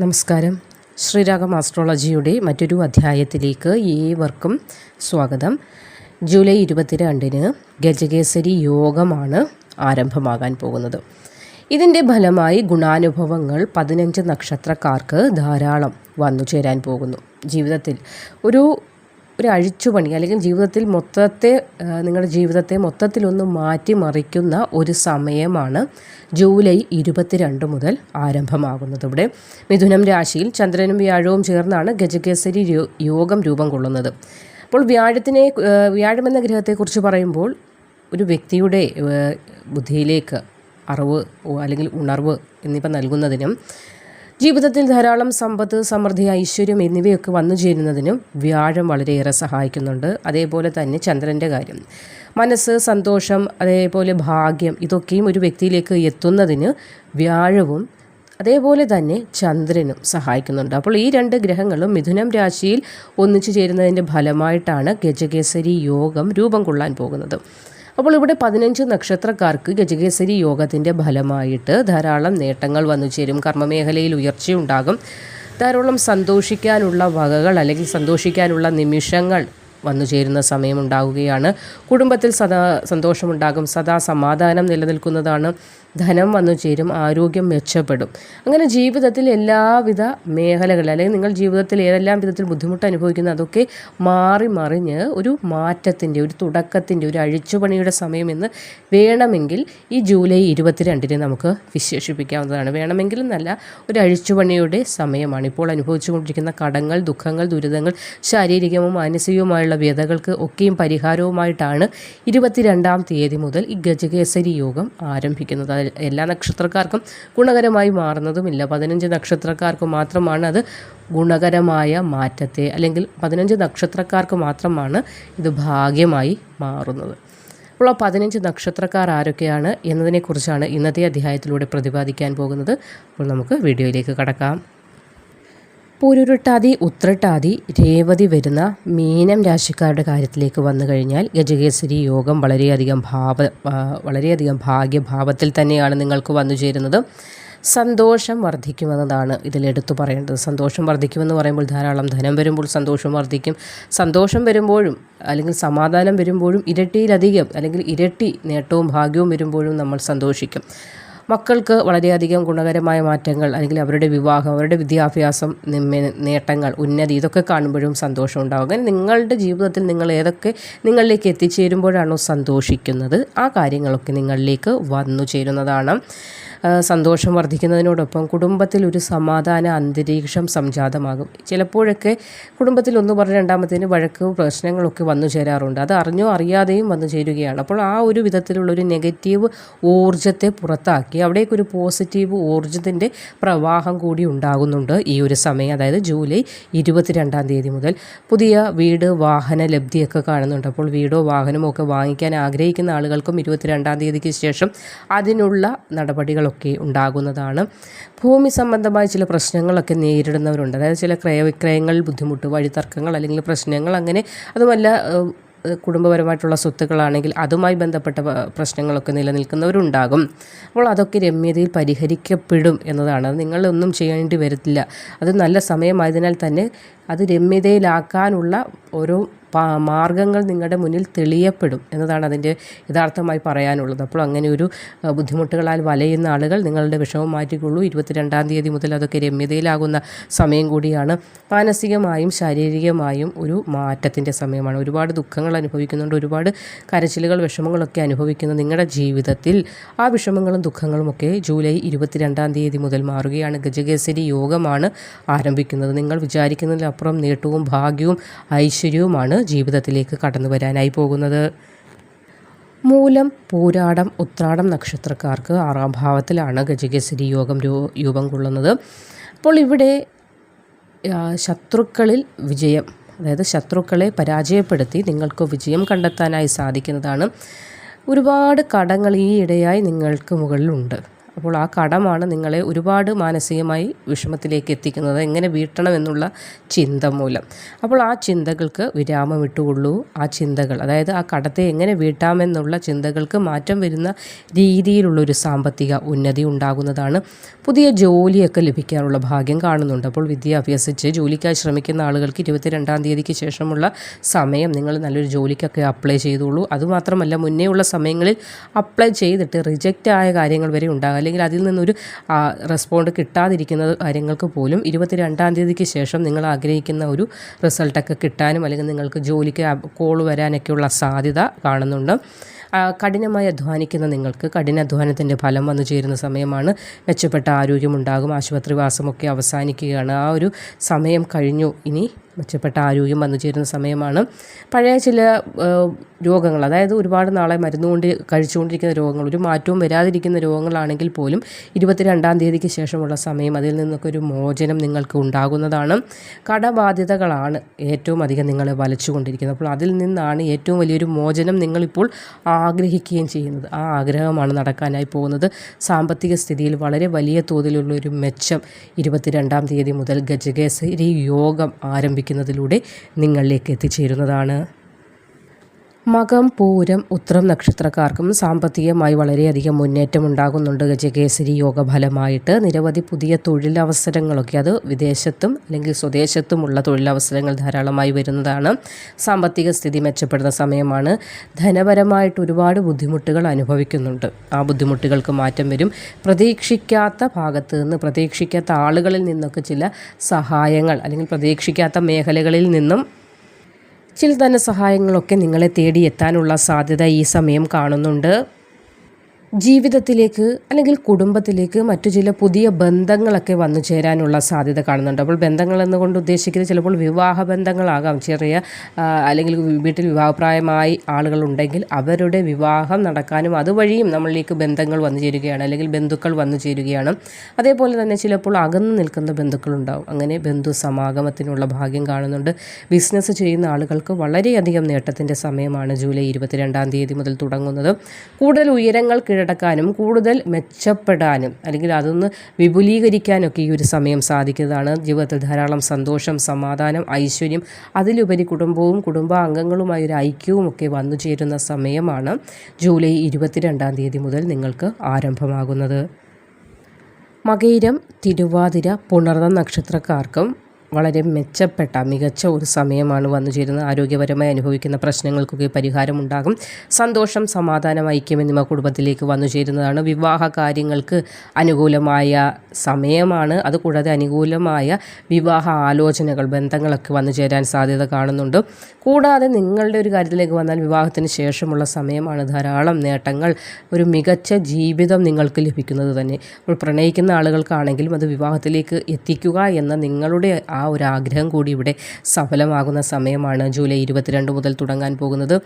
നമസ്കാരം. ശ്രീരാഗം ആസ്ട്രോളജിയുടെ മറ്റൊരു അധ്യായത്തിലേക്ക് ഏവർക്കും സ്വാഗതം. ജൂലൈ ഇരുപത്തിരണ്ടിന് ഗജകേസരി യോഗമാണ് ആരംഭമാകാൻ പോകുന്നത്. ഇതിന്റെ ഫലമായി ഗുണാനുഭവങ്ങൾ പതിനഞ്ച് നക്ഷത്രക്കാർക്ക് ധാരാളം വന്നു ചേരാൻ പോകുന്നു. ജീവിതത്തിൽ ഒരു ഒരു അഴിച്ചുപണി അല്ലെങ്കിൽ ജീവിതത്തിൽ മൊത്തത്തെ നിങ്ങളുടെ ജീവിതത്തെ മൊത്തത്തിലൊന്ന് മാറ്റിമറിക്കുന്ന ഒരു സമയമാണ് ജൂലൈ ഇരുപത്തിരണ്ട് മുതൽ ആരംഭമാകുന്നത് ഇവിടെ. മിഥുനം രാശിയിൽ ചന്ദ്രനും വ്യാഴവും ചേർന്നാണ് ഗജകേസരി യോഗം രൂപം കൊള്ളുന്നത്. അപ്പോൾ വ്യാഴത്തിനെ വ്യാഴമെന്ന ഗ്രഹത്തെക്കുറിച്ച് പറയുമ്പോൾ ഒരു വ്യക്തിയുടെ ബുദ്ധിയിലേക്ക് അറിവ് അല്ലെങ്കിൽ ഉണർവ് എന്നിവ നൽകുന്നതിനും ജീവിതത്തിൽ ധാരാളം സമ്പത്ത് സമൃദ്ധി ഐശ്വര്യം എന്നിവയൊക്കെ വന്നു ചേരുന്നതിനും വ്യാഴം വളരെയേറെ സഹായിക്കുന്നുണ്ട്. അതേപോലെ തന്നെ ചന്ദ്രന്റെ കാര്യം. മനസ്സ് സന്തോഷം അതേപോലെ ഭാഗ്യം ഇതൊക്കെയും ഒരു വ്യക്തിയിലേക്ക് എത്തുന്നതിന് വ്യാഴവും അതേപോലെ തന്നെ ചന്ദ്രനും സഹായിക്കുന്നുണ്ട്. അപ്പോൾ ഈ രണ്ട് ഗ്രഹങ്ങളും മിഥുനം രാശിയിൽ ഒന്നിച്ചു ചേരുന്നതിന്റെ ഫലമായിട്ടാണ് ഗജകേസരി യോഗം രൂപം കൊള്ളാൻ പോകുന്നത്. അപ്പോൾ ഇവിടെ പതിനഞ്ച് നക്ഷത്രക്കാർക്ക് ഗജകേസരി യോഗത്തിന്റെ ഫലമായിട്ട് ധാരാളം നേട്ടങ്ങൾ വന്നു ചേരും. കർമ്മമേഖലയിൽ ഉയർച്ചയുണ്ടാകും ധാരാളം സന്തോഷിക്കാനുള്ള വകകൾ അല്ലെങ്കിൽ സന്തോഷിക്കാനുള്ള നിമിഷങ്ങൾ വന്നു ചേരുന്ന സമയമുണ്ടാവുകയാണ് കുടുംബത്തിൽ സദാ സന്തോഷമുണ്ടാകും. സദാ സമാധാനം നിലനിൽക്കുന്നതാണ് ധനം വന്നു ചേരും ആരോഗ്യം മെച്ചപ്പെടും. അങ്ങനെ ജീവിതത്തിൽ എല്ലാവിധ മേഖലകളിൽ അല്ലെങ്കിൽ നിങ്ങൾ ജീവിതത്തിൽ ഏതെല്ലാം വിധത്തിൽ ബുദ്ധിമുട്ട് അനുഭവിക്കുന്ന അതൊക്കെ മാറി മറിഞ്ഞ് ഒരു മാറ്റത്തിന്റെ ഒരു തുടക്കത്തിന്റെ ഒരു അഴിച്ചുപണിയുടെ സമയമെന്ന് വേണമെങ്കിൽ ഈ ജൂലൈ ഇരുപത്തിരണ്ടിന് നമുക്ക് വിശേഷിപ്പിക്കാവുന്നതാണ്. വേണമെങ്കിൽ എന്നല്ല ഒരു അഴിച്ചുപണിയുടെ സമയമാണ്. ഇപ്പോൾ അനുഭവിച്ചുകൊണ്ടിരിക്കുന്ന കടങ്ങൾ ദുഃഖങ്ങൾ ദുരിതങ്ങൾ ശാരീരികവും മാനസികവുമായുള്ള വ്യതകൾക്ക് ഒക്കെയും പരിഹാരവുമായിട്ടാണ് ഇരുപത്തിരണ്ടാം തീയതി മുതൽ ഈ ഗജകേസരി യോഗം ആരംഭിക്കുന്നത്. എല്ലാ നക്ഷത്രക്കാർക്കും ഗുണകരമായി മാറുന്നതുമില്ല. പതിനഞ്ച് നക്ഷത്രക്കാർക്ക് മാത്രമാണ് അത് ഗുണകരമായ മാറ്റത്തെ അല്ലെങ്കിൽ പതിനഞ്ച് നക്ഷത്രക്കാർക്ക് മാത്രമാണ് ഇത് ഭാഗ്യമായി മാറുന്നത്. അപ്പോൾ ആ പതിനഞ്ച് നക്ഷത്രക്കാർ ആരൊക്കെയാണ് എന്നതിനെക്കുറിച്ചാണ് ഇന്നത്തെ അധ്യായത്തിലൂടെ പ്രതിപാദിക്കാൻ പോകുന്നത്. അപ്പോൾ നമുക്ക് വീഡിയോയിലേക്ക് കടക്കാം. പൂരുരുട്ടാതി ഉത്രട്ടാതി രേവതി വരുന്ന മീനം രാശിക്കാരുടെ കാര്യത്തിലേക്ക് വന്നു കഴിഞ്ഞാൽ ഗജകേസരി യോഗം വളരെയധികം ഭാവ വളരെയധികം ഭാഗ്യഭാവത്തിൽ തന്നെയാണ് നിങ്ങൾക്ക് വന്നു ചേരുന്നത്. സന്തോഷം വർദ്ധിക്കുമെന്നതാണ് ഇതിലെടുത്തു പറയേണ്ടത്. സന്തോഷം വർദ്ധിക്കുമെന്ന് പറയുമ്പോൾ ധാരാളം ധനം വരുമ്പോൾ സന്തോഷം വർദ്ധിക്കും. സന്തോഷം വരുമ്പോഴും അല്ലെങ്കിൽ സമാധാനം വരുമ്പോഴും ഇരട്ടിയിലധികം അല്ലെങ്കിൽ ഇരട്ടി നേട്ടവും ഭാഗ്യവും വരുമ്പോഴും നമ്മൾ സന്തോഷിക്കും. മക്കൾക്ക് വളരെയധികം ഗുണകരമായ മാറ്റങ്ങൾ അല്ലെങ്കിൽ അവരുടെ വിവാഹം അവരുടെ വിദ്യാഭ്യാസം നേട്ടങ്ങൾ ഉന്നതി ഇതൊക്കെ കാണുമ്പോഴും സന്തോഷം ഉണ്ടാകും അങ്ങനെ നിങ്ങളുടെ ജീവിതത്തിൽ നിങ്ങൾ ഏതൊക്കെ നിങ്ങളിലേക്ക് എത്തിച്ചേരുമ്പോഴാണോ സന്തോഷിക്കുന്നത് ആ കാര്യങ്ങളൊക്കെ നിങ്ങളിലേക്ക് വന്നു ചേരുന്നതാണ്. സന്തോഷം വർദ്ധിക്കുന്നതിനോടൊപ്പം കുടുംബത്തിൽ ഒരു സമാധാന അന്തരീക്ഷം സംജാതമാകും. ചിലപ്പോഴൊക്കെ കുടുംബത്തിൽ ഒന്ന് പറഞ്ഞ് രണ്ടാമത്തേന് വഴക്ക് പ്രശ്നങ്ങളൊക്കെ വന്നു ചേരാറുണ്ട്. അത് അറിഞ്ഞോ അറിയാതെയും വന്നു ചേരുകയാണ്. അപ്പോൾ ആ ഒരു വിധത്തിലുള്ളൊരു നെഗറ്റീവ് ഊർജത്തെ പുറത്താക്കി അവിടേക്കൊരു പോസിറ്റീവ് ഊർജത്തിന്റെ പ്രവാഹം കൂടി ഉണ്ടാകുന്നുണ്ട് ഈ ഒരു സമയം. അതായത് ജൂലൈ ഇരുപത്തിരണ്ടാം തീയതി മുതൽ പുതിയ വീട് വാഹന ലബ്ധിയൊക്കെ കാണുന്നുണ്ട്. അപ്പോൾ വീടോ വാഹനമോ ഒക്കെ വാങ്ങിക്കാൻ ആഗ്രഹിക്കുന്ന ആളുകൾക്കും ഇരുപത്തിരണ്ടാം തീയതിക്ക് ശേഷം അതിനുള്ള നടപടികളൊക്കെ ഉണ്ടാകുന്നതാണ്. ഭൂമി സംബന്ധമായ ചില പ്രശ്നങ്ങളൊക്കെ നേരിടുന്നവരുണ്ട്. അതായത് ചില ക്രയവിക്രയങ്ങളിൽ ബുദ്ധിമുട്ട് വഴിതർക്കങ്ങൾ അല്ലെങ്കിൽ പ്രശ്നങ്ങൾ അങ്ങനെ അതുമല്ല കുടുംബപരമായിട്ടുള്ള സ്വത്തുക്കളാണെങ്കിൽ അതുമായി ബന്ധപ്പെട്ട പ്രശ്നങ്ങളൊക്കെ നിലനിൽക്കുന്നവരുണ്ടാകും. അപ്പോൾ അതൊക്കെ രമ്യതയിൽ പരിഹരിക്കപ്പെടും എന്നതാണ്. അത് നിങ്ങളൊന്നും ചെയ്യേണ്ടി വരത്തില്ല. അത് നല്ല സമയമായതിനാൽ തന്നെ അത് രമ്യതയിലാക്കാനുള്ള ഓരോ മാർഗങ്ങൾ നിങ്ങളുടെ മുന്നിൽ തെളിയപ്പെടും എന്നതാണ് അതിന്റെ യഥാർത്ഥമായി പറയാനുള്ളത്. അപ്പോൾ അങ്ങനെ ഒരു ബുദ്ധിമുട്ടുകളാൽ വലയുന്ന ആളുകൾ നിങ്ങളുടെ വിഷമം മാറ്റിക്കൊള്ളൂ. ഇരുപത്തിരണ്ടാം തീയതി മുതൽ അതൊക്കെ രമ്യതയിലാകുന്ന സമയം കൂടിയാണ്. മാനസികമായും ശാരീരികമായും ഒരു മാറ്റത്തിന്റെ സമയമാണ്. ഒരുപാട് ദുഃഖങ്ങൾ അനുഭവിക്കുന്നുണ്ട്. ഒരുപാട് കരച്ചിലുകൾ വിഷമങ്ങളൊക്കെ അനുഭവിക്കുന്ന നിങ്ങളുടെ ജീവിതത്തിൽ ആ വിഷമങ്ങളും ദുഃഖങ്ങളും ഒക്കെ ജൂലൈ ഇരുപത്തിരണ്ടാം തീയതി മുതൽ മാറുകയാണ്. ഗജകേസരി യോഗമാണ് ആരംഭിക്കുന്നത്. നിങ്ങൾ വിചാരിക്കുന്നതിലപ്പുറം നേട്ടവും ഭാഗ്യവും ഐശ്വര്യവുമാണ് ജീവിതത്തിലേക്ക് കടന്നു വരാനായി പോകുന്നത്. മൂലം പൂരാടം ഉത്രാടം നക്ഷത്രക്കാർക്ക് ആറാം ഭാവത്തിലാണ് ഗജകേസരി യോഗം രൂപം കൊള്ളുന്നത്. അപ്പോൾ ഇവിടെ ശത്രുക്കളിൽ വിജയം അതായത് ശത്രുക്കളെ പരാജയപ്പെടുത്തി നിങ്ങൾക്ക് വിജയം കണ്ടെത്താനായി സാധിക്കുന്നതാണ്. ഒരുപാട് കടങ്ങൾ ഈ ഇടയായി നിങ്ങൾക്ക് മുകളിലുണ്ട്. അപ്പോൾ ആ കടമാണ് നിങ്ങളെ ഒരുപാട് മാനസികമായി വിഷമത്തിലേക്ക് എത്തിക്കുന്നത്. എങ്ങനെ വീട്ടണമെന്നുള്ള ചിന്ത മൂലം. അപ്പോൾ ആ ചിന്തകൾക്ക് വിരാമം ഇട്ടുകൊള്ളൂ. ആ ചിന്തകൾ അതായത് ആ കടത്തെ എങ്ങനെ വീട്ടാമെന്നുള്ള ചിന്തകൾക്ക് മാറ്റം വരുന്ന രീതിയിലുള്ളൊരു സാമ്പത്തിക ഉന്നതി ഉണ്ടാകുന്നതാണ് പുതിയ ജോലിയൊക്കെ ലഭിക്കാനുള്ള ഭാഗ്യം കാണുന്നുണ്ട്. അപ്പോൾ വിദ്യ അഭ്യസിച്ച് ജോലിക്കായി ശ്രമിക്കുന്ന ആളുകൾക്ക് ഇരുപത്തിരണ്ടാം തീയതിക്ക് ശേഷമുള്ള സമയം നിങ്ങൾ നല്ലൊരു ജോലിക്കൊക്കെ അപ്ലൈ ചെയ്തോളൂ. അതുമാത്രമല്ല മുന്നേ ഉള്ള സമയങ്ങളിൽ അപ്ലൈ ചെയ്തിട്ട് റിജക്റ്റ് ആയ കാര്യങ്ങൾ വരെ ഉണ്ടാകും അല്ലെങ്കിൽ അതിൽ നിന്നൊരു റെസ്പോണ്ട് കിട്ടാതിരിക്കുന്ന കാര്യങ്ങൾക്ക് പോലും ഇരുപത്തിരണ്ടാം തീയതിക്ക് ശേഷം നിങ്ങൾ ആഗ്രഹിക്കുന്ന ഒരു റിസൾട്ടൊക്കെ കിട്ടാനും അല്ലെങ്കിൽ നിങ്ങൾക്ക് ജോലിക്ക് കോൾ വരാനൊക്കെയുള്ള സാധ്യത കാണുന്നുണ്ട്. കഠിനമായി അധ്വാനിക്കുന്ന നിങ്ങൾക്ക് കഠിനാധ്വാനത്തിന്റെ ഫലം വന്നു ചേരുന്ന സമയമാണ് മെച്ചപ്പെട്ട ആരോഗ്യമുണ്ടാകും ആശുപത്രിവാസമൊക്കെ അവസാനിക്കുകയാണ്. ആ ഒരു സമയം കഴിഞ്ഞു. ഇനി മെച്ചപ്പെട്ട ആരോഗ്യം വന്നു ചേരുന്ന സമയമാണ്. പഴയ ചില രോഗങ്ങൾ അതായത് ഒരുപാട് നാളെ മരുന്നുകൊണ്ട് കഴിച്ചുകൊണ്ടിരിക്കുന്ന രോഗങ്ങൾ ഒരു മാറ്റവും വരാതിരിക്കുന്ന രോഗങ്ങളാണെങ്കിൽ പോലും ഇരുപത്തിരണ്ടാം തീയതിക്ക് ശേഷമുള്ള സമയം അതിൽ നിന്നൊക്കെ ഒരു മോചനം നിങ്ങൾക്ക് ഉണ്ടാകുന്നതാണ്. കടബാധ്യതകളാണ് ഏറ്റവും അധികം നിങ്ങളെ വലച്ചുകൊണ്ടിരിക്കുന്നത്. അപ്പോൾ അതിൽ നിന്നാണ് ഏറ്റവും വലിയൊരു മോചനം നിങ്ങളിപ്പോൾ ആഗ്രഹിക്കുകയും ചെയ്യുന്നത്. ആ ആഗ്രഹമാണ് നടക്കാനായി പോകുന്നത്. സാമ്പത്തിക സ്ഥിതിയിൽ വളരെ വലിയ തോതിലുള്ള ഒരു മെച്ചം ഇരുപത്തിരണ്ടാം തീയതി മുതൽ ഗജകേസരി യോഗം ആരംഭിക്കുന്നതിലൂടെ നിങ്ങളിലേക്ക് എത്തിച്ചേരുന്നതാണ്. മകം പൂരം ഉത്രം നക്ഷത്രക്കാർക്കും സാമ്പത്തികമായി വളരെയധികം മുന്നേറ്റം ഉണ്ടാകുന്നുണ്ട് ഗജകേസരി യോഗഫലമായിട്ട് നിരവധി പുതിയ തൊഴിലവസരങ്ങളൊക്കെ അത് വിദേശത്തും അല്ലെങ്കിൽ സ്വദേശത്തുമുള്ള തൊഴിലവസരങ്ങൾ ധാരാളമായി വരുന്നതാണ്. സാമ്പത്തിക സ്ഥിതി മെച്ചപ്പെടുന്ന സമയമാണ്. ധനപരമായിട്ട് ഒരുപാട് ബുദ്ധിമുട്ടുകൾ അനുഭവിക്കുന്നുണ്ട്. ആ ബുദ്ധിമുട്ടുകൾക്ക് മാറ്റം വരും. പ്രതീക്ഷിക്കാത്ത ഭാഗത്ത് നിന്ന് പ്രതീക്ഷിക്കാത്ത ആളുകളിൽ നിന്നൊക്കെ ചില സഹായങ്ങൾ അല്ലെങ്കിൽ പ്രതീക്ഷിക്കാത്ത മേഖലകളിൽ നിന്നും ചില ധനസഹായങ്ങളൊക്കെ നിങ്ങളെ തേടി എത്താനുള്ള സാധ്യത ഈ സമയം കാണുന്നുണ്ട്. ജീവിതത്തിലേക്ക് അല്ലെങ്കിൽ കുടുംബത്തിലേക്ക് മറ്റു ചില പുതിയ ബന്ധങ്ങളൊക്കെ വന്നു ചേരാനുള്ള സാധ്യത കാണുന്നുണ്ട്. അപ്പോൾ ബന്ധങ്ങൾ എന്നുകൊണ്ട് ഉദ്ദേശിക്കുന്നത് ചിലപ്പോൾ വിവാഹ ബന്ധങ്ങളാകാം. ചെറിയ അല്ലെങ്കിൽ വീട്ടിൽ വിവാഹപ്രായമായി ആളുകളുണ്ടെങ്കിൽ അവരുടെ വിവാഹം നടക്കാനും അതുവഴിയും നമ്മളിലേക്ക് ബന്ധങ്ങൾ വന്നു ചേരുകയാണ്. അല്ലെങ്കിൽ ബന്ധുക്കൾ വന്നു ചേരുകയാണ്. അതേപോലെ തന്നെ ചിലപ്പോൾ അകന്നു നിൽക്കുന്ന ബന്ധുക്കളുണ്ടാവും. അങ്ങനെ ബന്ധു സമാഗമത്തിനുള്ള ഭാഗ്യം കാണുന്നുണ്ട്. ബിസിനസ് ചെയ്യുന്ന ആളുകൾക്ക് വളരെയധികം നേട്ടത്തിന്റെ സമയമാണ് ജൂലൈ ഇരുപത്തിരണ്ടാം തീയതി മുതൽ തുടങ്ങുന്നത്. കൂടുതൽ ഉയരങ്ങൾ കീഴടക്കാനും കൂടുതൽ മെച്ചപ്പെടാനും അല്ലെങ്കിൽ അതൊന്ന് വിപുലീകരിക്കാനൊക്കെ ഈ ഒരു സമയം സാധിക്കുന്നതാണ്. ജീവിതത്തിൽ ധാരാളം സന്തോഷം സമാധാനം ഐശ്വര്യം അതിലുപരി കുടുംബവും കുടുംബാംഗങ്ങളുമായ ഒരു ഐക്യവും ഒക്കെ വന്നു ചേരുന്ന സമയമാണ് ജൂലൈ ഇരുപത്തിരണ്ടാം തീയതി മുതൽ നിങ്ങൾക്ക് ആരംഭമാകുന്നത്. മകയിരം തിരുവാതിര പുണർന്ന നക്ഷത്രക്കാർക്കും വളരെ മെച്ചപ്പെട്ട മികച്ച ഒരു സമയമാണ് വന്നു ചേരുന്നത് ആരോഗ്യപരമായി അനുഭവിക്കുന്ന പ്രശ്നങ്ങൾക്കൊക്കെ പരിഹാരമുണ്ടാകും. സന്തോഷം സമാധാനം ഐക്യം എന്നിവ കുടുംബത്തിലേക്ക് വന്നു ചേരുന്നതാണ് വിവാഹ കാര്യങ്ങൾക്ക് അനുകൂലമായ സമയമാണ്. അതുകൂടാതെ അനുകൂലമായ വിവാഹ ആലോചനകൾ ബന്ധങ്ങളൊക്കെ വന്നു ചേരാൻ സാധ്യത കാണുന്നുണ്ട്. കൂടാതെ നിങ്ങളുടെ ഒരു കാര്യത്തിലേക്ക് വന്നാൽ വിവാഹത്തിന് ശേഷമുള്ള സമയമാണ് ധാരാളം നേട്ടങ്ങൾ. ഒരു മികച്ച ജീവിതം നിങ്ങൾക്ക് ലഭിക്കുന്നത് തന്നെ. അപ്പോൾ പ്രണയിക്കുന്ന ആളുകൾക്കാണെങ്കിലും അത് വിവാഹത്തിലേക്ക് എത്തിക്കുക എന്ന നിങ്ങളുടെ ആ ഒരു ആഗ്രഹം കൂടി ഇവിടെ സഫലമാകുന്ന സമയമാണ് ജൂലൈ ഇരുപത്തിരണ്ട് മുതൽ തുടങ്ങാൻ പോകുന്നത്.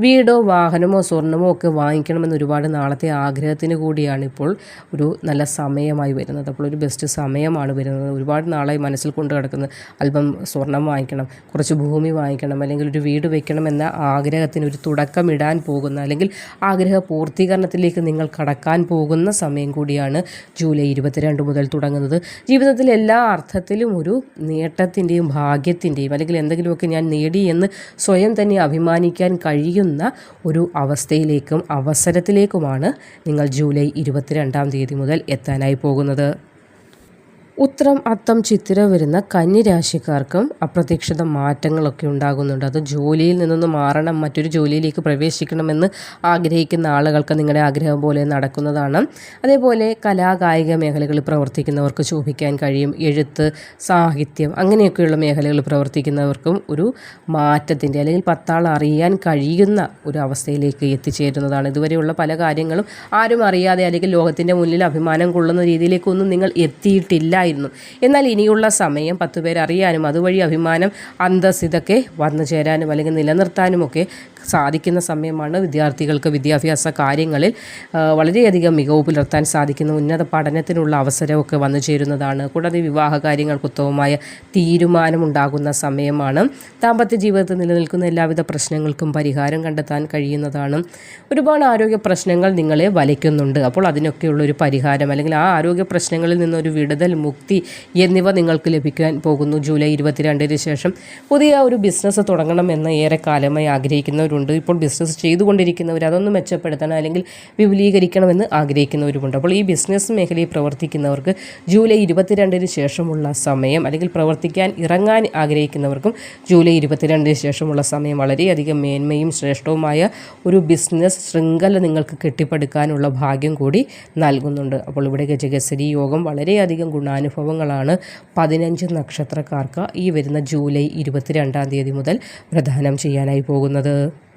വീടോ വാഹനമോ സ്വർണമോ ഒക്കെ വാങ്ങിക്കണമെന്ന് ഒരുപാട് നാളത്തെ ആഗ്രഹത്തിന് കൂടിയാണ് ഇപ്പോൾ ഒരു നല്ല സമയമായി വരുന്നത്. അപ്പോൾ ഒരു ബെസ്റ്റ് സമയമാണ് വരുന്നത്. ഒരുപാട് നാളായി മനസ്സിൽ കൊണ്ട് കിടക്കുന്നത് അല്പം സ്വർണം വാങ്ങിക്കണം കുറച്ച് ഭൂമി വാങ്ങിക്കണം അല്ലെങ്കിൽ ഒരു വീട് വെക്കണം എന്ന ആഗ്രഹത്തിന് ഒരു തുടക്കമിടാൻ പോകുന്ന അല്ലെങ്കിൽ ആഗ്രഹ പൂർത്തീകരണത്തിലേക്ക് നിങ്ങൾ കടക്കാൻ പോകുന്ന സമയം കൂടിയാണ് ജൂലൈ ഇരുപത്തിരണ്ട് മുതൽ തുടങ്ങുന്നത്. ജീവിതത്തിൽ എല്ലാ അർത്ഥത്തിലും ഒരു നേട്ടത്തിന്റെയും ഭാഗ്യത്തിന്റെയും അല്ലെങ്കിൽ എന്തെങ്കിലുമൊക്കെ ഞാൻ നേടി എന്ന് സ്വയം തന്നെ അഭിമാനിക്കാൻ കഴിയുന്ന ഒരു അവസ്ഥയിലേക്കും അവസരത്തിലേക്കുമാണ് നിങ്ങൾ ജൂലൈ ഇരുപത്തിരണ്ടാം തീയതി മുതൽ എത്താനായി പോകുന്നത്. ഉത്രം അത്തം ചിത്തിര വരുന്ന കന്നിരാശിക്കാർക്കും അപ്രതീക്ഷിത മാറ്റങ്ങളൊക്കെ ഉണ്ടാകുന്നുണ്ട്. അത് ജോലിയിൽ നിന്നൊന്ന് മാറണം മറ്റൊരു ജോലിയിലേക്ക് പ്രവേശിക്കണമെന്ന് ആഗ്രഹിക്കുന്ന ആളുകൾക്ക് നിങ്ങളുടെ ആഗ്രഹം പോലെ നടക്കുന്നതാണ്. അതേപോലെ കലാകായിക മേഖലകളിൽ പ്രവർത്തിക്കുന്നവർക്ക് ശോഭിക്കാൻ കഴിയും. എഴുത്ത് സാഹിത്യം അങ്ങനെയൊക്കെയുള്ള മേഖലകളിൽ പ്രവർത്തിക്കുന്നവർക്കും ഒരു മാറ്റത്തിന്റെ അല്ലെങ്കിൽ പത്താൾ അറിയാൻ കഴിയുന്ന ഒരു അവസ്ഥയിലേക്ക് എത്തിച്ചേരുന്നതാണ്. ഇതുവരെയുള്ള പല കാര്യങ്ങളും ആരും അറിയാതെ അല്ലെങ്കിൽ ലോകത്തിന്റെ മുന്നിൽ അഭിമാനം കൊള്ളുന്ന രീതിയിലേക്കൊന്നും നിങ്ങൾ എത്തിയിട്ടില്ല ഉണ്ടായിരുന്നു. എന്നാൽ ഇനിയുള്ള സമയം പത്തുപേരറിയാനും അതുവഴി അഭിമാനം അന്തസ് ഇതൊക്കെ വന്നു ചേരാനും അല്ലെങ്കിൽ നിലനിർത്താനുമൊക്കെ സാധിക്കുന്ന സമയമാണ് വിദ്യാർത്ഥികൾക്ക് വിദ്യാഭ്യാസ കാര്യങ്ങളിൽ വളരെയധികം മികവ് പുലർത്താൻ സാധിക്കുന്ന ഉന്നത പഠനത്തിനുള്ള അവസരമൊക്കെ വന്നു ചേരുന്നതാണ്. കൂടാതെ വിവാഹ കാര്യങ്ങൾക്ക് ഉത്തമമായ തീരുമാനമുണ്ടാകുന്ന സമയമാണ്. ദാമ്പത്യ ജീവിതത്തിൽ നിലനിൽക്കുന്ന എല്ലാവിധ പ്രശ്നങ്ങൾക്കും പരിഹാരം കണ്ടെത്താൻ കഴിയുന്നതാണ്. ഒരുപാട് ആരോഗ്യ പ്രശ്നങ്ങൾ നിങ്ങളെ വലയ്ക്കുന്നുണ്ട്. അപ്പോൾ അതിനൊക്കെയുള്ളൊരു പരിഹാരം അല്ലെങ്കിൽ ആ ആരോഗ്യ പ്രശ്നങ്ങളിൽ നിന്നൊരു വിടുതൽ മുക്തി എന്നിവ നിങ്ങൾക്ക് ലഭിക്കാൻ പോകുന്നു. ജൂലൈ ഇരുപത്തിരണ്ടിന് ശേഷം പുതിയ ഒരു ബിസിനസ് തുടങ്ങണമെന്ന് ഏറെ കാലമായി ആഗ്രഹിക്കുന്നവരുണ്ട്. ഇപ്പോൾ ബിസിനസ് ചെയ്തുകൊണ്ടിരിക്കുന്നവർ അതൊന്ന് മെച്ചപ്പെടുത്തണം അല്ലെങ്കിൽ വിപുലീകരിക്കണമെന്ന് ആഗ്രഹിക്കുന്നവരുമുണ്ട്. അപ്പോൾ ഈ ബിസിനസ് മേഖലയിൽ പ്രവർത്തിക്കുന്നവർക്ക് ജൂലൈ ഇരുപത്തിരണ്ടിന് ശേഷമുള്ള സമയം അല്ലെങ്കിൽ പ്രവർത്തിക്കാൻ ഇറങ്ങാൻ ആഗ്രഹിക്കുന്നവർക്കും ജൂലൈ ഇരുപത്തിരണ്ടിന് ശേഷമുള്ള സമയം വളരെയധികം മേന്മയും ശ്രേഷ്ഠവുമായ ഒരു ബിസിനസ് ശൃംഖല നിങ്ങൾക്ക് കെട്ടിപ്പടുക്കാനുള്ള ഭാഗ്യം കൂടി നൽകുന്നുണ്ട്. അപ്പോൾ ഇവിടെ ഗജകസരി യോഗം വളരെയധികം ഗുണാനുഭവങ്ങളാണ്. പതിനഞ്ച് നക്ഷത്രക്കാർക്ക് ഈ വരുന്ന ജൂലൈ ഇരുപത്തിരണ്ടാം തീയതി മുതൽ പ്രദാനം ചെയ്യാനായി പോകുന്നത്.